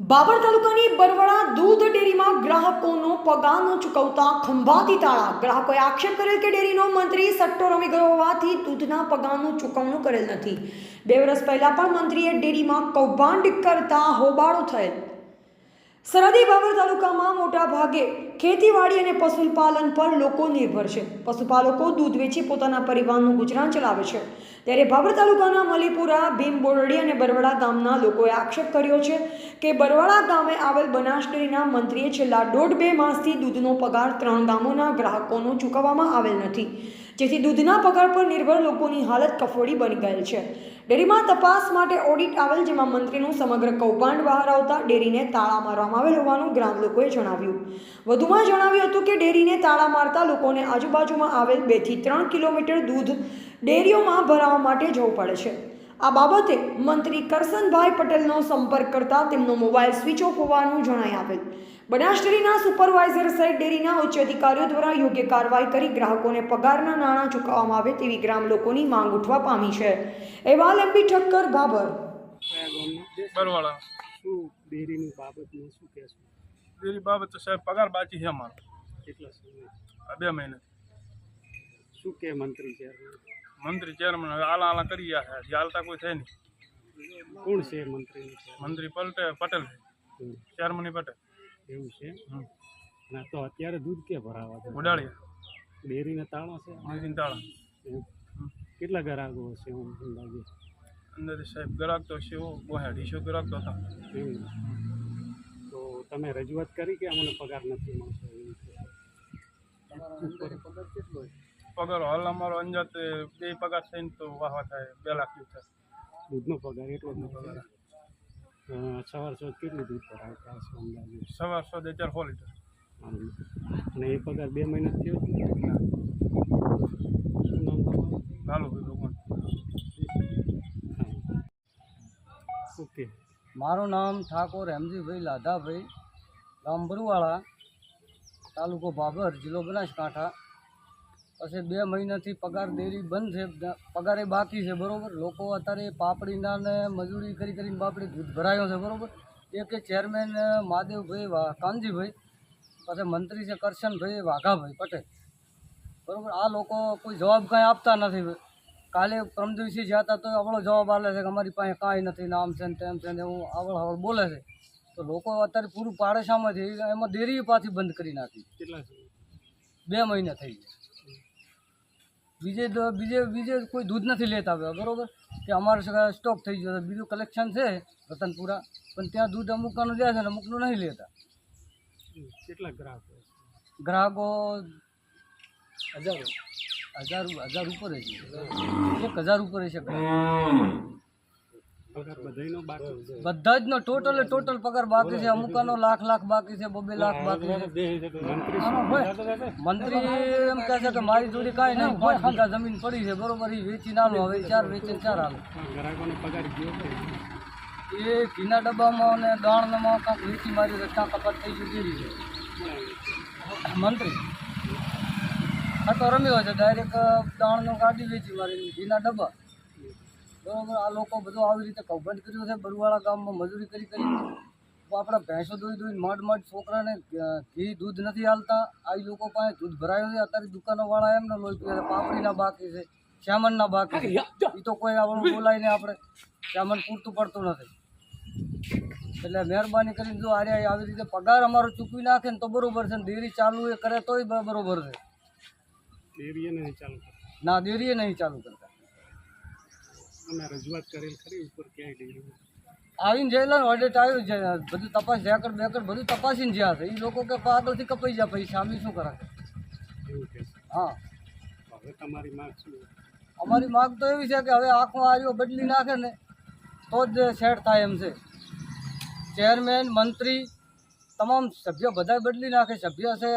બાબર તાલુકાની બરવાડા દૂધ ડેરીમાં ગ્રાહકોનો પગાર ચૂકવતા ખંભાતી તાળા. ગ્રાહકોએ આક્ષેપ કરેલ કે ડેરીનો મંત્રી સટ્ટો રમી ગયો હોવાથી દૂધના પગારનું ચૂકવણું કરેલ નથી. બે વર્ષ પહેલાં પણ મંત્રીએ ડેરીમાં કૌભાંડ કરતા હોબાળો થયેલ. સરહદી બાબર તાલુકામાં મોટા ભાગે ખેતીવાડી અને પશુપાલન પર લોકો નિર્ભર છે. પશુપાલકો દૂધ વેચી પોતાના પરિવારનું ગુજરાન ચલાવે છે. ત્યારે બાબર તાલુકાના મલીપુરા, ભીમ બોરડી અને બરવાડા ગામના લોકોએ આક્ષેપ કર્યો છે કે બરવાડા ગામે આવેલ બનાસ મંત્રીએ છેલ્લા દોઢ બે માસથી દૂધનો પગાર ત્રણ ગામોના ગ્રાહકોનો ચૂકવવામાં આવેલ નથી. જેથી દૂધના પગાર પર નિર્ભર લોકોની હાલત કફોડી બની ગયેલ છે. ડેરીમાં તપાસ માટે ઓડિટ આવેલ, જેમાં મંત્રીનું સમગ્ર કૌભાંડ બહાર આવતા ડેરીને તાળા મારવામાં આવેલ હોવાનું ગ્રામ લોકોએ જણાવ્યું. વધુમાં જણાવ્યું હતું કે ડેરીને તાળા મારતા લોકોને આજુબાજુમાં આવેલ બેથી ત્રણ કિલોમીટર દૂધ ડેરીઓમાં ભરાવા માટે જવું પડે છે. આ બાબતે મંત્રી કરસનભાઈ પટેલનો સંપર્ક કરતા તેમનો મોબાઈલ સ્વિચ ઓફ હોવાનું જણાઈ આવેલ બનાસ ડેરીના સુપરવાઇઝર સહિત ડેરીના ઉચ્ચ અધિકારીઓ દ્વારા યોગ્ય કાર્યવાહી કરી ગ્રાહકોને પગારના નાણાં ચૂકવવામાં આવે તેવી ગ્રામ લોકોની માંગ ઉઠવા પામી છે. અહેવાલ એમપી ઠક્કર બાબર બરવાળા શું ડેરીની બાબતમાં શું કહેશું? ડેરી બાબત તો સાહેબ પગાર બાકી છે અમારો. કેટલા સમય બે મહિને. શું કે મંત્રી ચેરમેન મંત્રી ચેરમેન આલા આલા કરી રહ્યા છે. હાલતા કોઈ છે નહીં. કોણ છે મંત્રી છે મંત્રી પલટે પટેલ હમ, ચેરમની પટેલ. એવું છે. ના તો અત્યારે દૂધ કે ભરાવા છે? ઉડાળીયા ડેરીને તાળો છે? તાળા. કેટલા ગ્રાહકો હશે હું અંદાજે? અંદર સાહેબ ગ્રાહક તો છે બહુ અઢીસો ગ્રાહક તો હતા. એવું. તો તમે રજૂઆત કરી કે અમને પગાર નથી મળતો? પગાર હાલ અમારો અંજાત બે પગાર થઈને તો વાહ વાહ થાય બે લાખ થાય. દૂધનો પગાર એટલો જ પગાર સવાર સવાર કેટલું દૂધ ભરાય હશે અંદાજે? સવાર બે ચાર સો લીટર. અને એ પગાર બે મહિના થયો? શું નામ તમારું? ચાલુ ભગવાન. ઓકે. મારું નામ ઠાકોર હેમજીભાઈ લાધાભાઈ ગામ તાલુકો ભાભર જિલ્લો બનાસકાંઠા. પછી બે મહિનાથી પગાર દેરી બંધ છે પગારે બાકી છે બરાબર? લોકો અત્યારે પાપડીના ને મજૂરી કરી કરીને બાપડી દૂધ ભરાયો છે બરાબર? એક એ ચેરમેન મહાદેવભાઈ કાનજીભાઈ પછી મંત્રી છે કરશનભાઈ વાઘાભાઈ પટેલ. બરાબર? આ લોકો કોઈ જવાબ કાંઈ આપતા નથી કાલે પરમ દિવસે જ્યાં હતા તો આવડો જવાબ આલે છે કે અમારી પાસે કાંઈ નથી નામ છે ને તેમ છે ને એવું આવડ આવડ બોલે છે. તો લોકો અત્યારે પૂરું પાડે સામેથી એમાં ડેરી પાછી બંધ કરી નાખી. કેટલા બે મહિને થઈ ગયા. બીજે બીજે બીજે કોઈ દૂધ નથી લેતા હવે બરોબર? કે અમારે સગા સ્ટોક થઈ ગયો બીજું કલેક્શન છે રતનપુરા પણ ત્યાં દૂધ અમુકનું લે છે ને અમુકનું નહીં લેતા. કેટલા ગ્રાહકો ગ્રાહકો હજારો. હજાર હજાર ઉપર છે એક હજાર ઉપર છે પગાર બધાયનો બાકી છે બધા જ નો ટોટલ ટોટલ પગાર બાકી છે, અમુકાનો લાખ લાખ બાકી છે, બબે લાખ બાકી છે. મંત્રી એમ કહે છે કે મારી જોડે કાંઈ નહીં, પાંચ વીઘા જમીન પડી છે, બરોબર એ વેચી નાલો હવે ચાર વેચે ચાર હાલો એ ઘીના ડબ્બામાં અને દાણમાં કાંક વેચી મારી રસ્તા કપાત થઈ ગઈ છે મંત્રી, આ તો રમ્યો છે ડાયરેક્ટ દાણનો કાઢી વેચી મારી, ઘીના ડબ્બા. બરોબર આ લોકો બધું આવી રીતે કૌભાંડ કર્યું છે બરુવાળા ગામમાં મજૂરી કરી કરી. આપણા ભેંસો દોઈ દોઈને મઢ મઢ છોકરાને ઘી દૂધ નથી હાલતા આ લોકો પાસે દૂધ ભરાયું છે. અત્યારે દુકાનોવાળા એમને લોહી પીવે પાપડીના બાકી છે. શ્યામનના બાકી એ તો કોઈ આપણું બોલાય નહીં આપણે. શ્યામન પૂરતું પડતું નથી. એટલે મહેરબાની કરીને જો આર્યા આવી રીતે પગાર અમારો ચૂકવી નાખે ને તો બરોબર છે ને ડેરી ચાલુ એ કરે તોય બરોબર છે. ડેરીએ નહીં ચાલુ ના ડેરીએ નહીં ચાલુ કરતા અમે રજૂઆત કરેલ ખરી ઉપર ક્યાંય ડેરી આવીને જયેલા ઓડિટ આવ્યું છે બધું તપાસ જ્યાકર બેકર બધું તપાસીને જ્યાં છે. એ લોકો કે આગળથી કપાઈ જાય પછી સામે શું કરે હા. હવે તમારી માંગ શું અમારી માગ તો એવી છે કે હવે આખો આર્યો બદલી નાખે ને તો જ સેટ થાય એમ છે. ચેરમેન મંત્રી તમામ સભ્યો બધા બદલી નાખે. સભ્ય છે